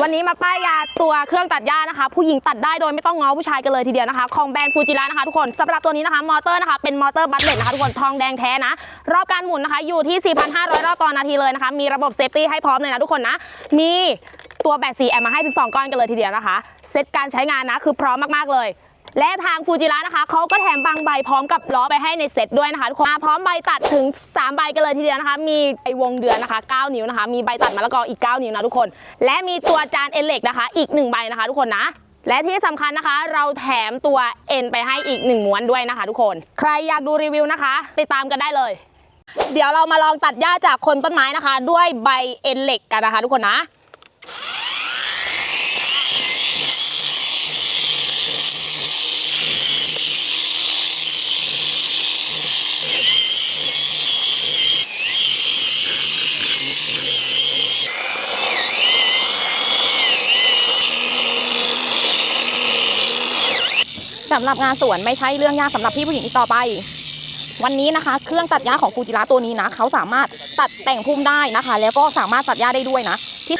วันนี้มาป้ายยาตัวเครื่องตัดหญ้านะคะ ผู้หญิงตัดได้โดยไม่ต้องง้อผู้ชายกันเลยทีเดียวนะคะ ของแบรนด์ฟูจิระนะคะทุกคนสำหรับตัวนี้นะคะมอเตอร์นะคะเป็นมอเตอร์บัตเลตนะคะทุกคนทองแดงแท้นะ รอบการหมุนนะคะอยู่ที่ 4,500 รอบต่อนาทีเลยนะคะ มีระบบเซฟตี้ให้พร้อมเลยนะทุกคนนะ มีตัวแบตซีแอมมาให้ถึง2ก้อนกันเลยทีเดียวนะคะ เซตการใช้งานนะคือพร้อมมากๆเลย และทางฟูจิระนะคะเขาก็แถมบางใบพร้อมกับล้อไปให้ในเซตด้วยนะคะทุกคนมาพร้อมใบตัดถึง 3 ใบกันเลยทีเดียวนะคะ มีไอวงเดือนนะคะ 9 นิ้วนะคะ มีใบตัดมะละกออีก 9 นิ้วนะทุกคน และมีตัวจานเอ็นเหล็กนะคะ อีก 1 ใบนะคะ ทุกคนนะและที่สำคัญนะคะ เราแถมตัวเอ็นไปให้อีก 1 ม้วนด้วยนะคะ ทุกคน ใครอยากดูรีวิวนะคะ ติดตามกันได้เลย เดี๋ยวเรามาลองตัดหญ้าจากคนต้นไม้นะคะ ด้วยใบเอ็นเหล็กกันนะคะ ทุกคนนะ สำหรับงานสวนไม่ใช่เรื่องยากสำหรับพี่ผู้หญิงอีกต่อไป วันนี้นะคะ เครื่องตัดหญ้าของฟูจิระตัวนี้นะเขาสามารถตัดแต่งพุ่มได้นะคะ แล้วก็สามารถตัดหญ้าได้ด้วยนะที่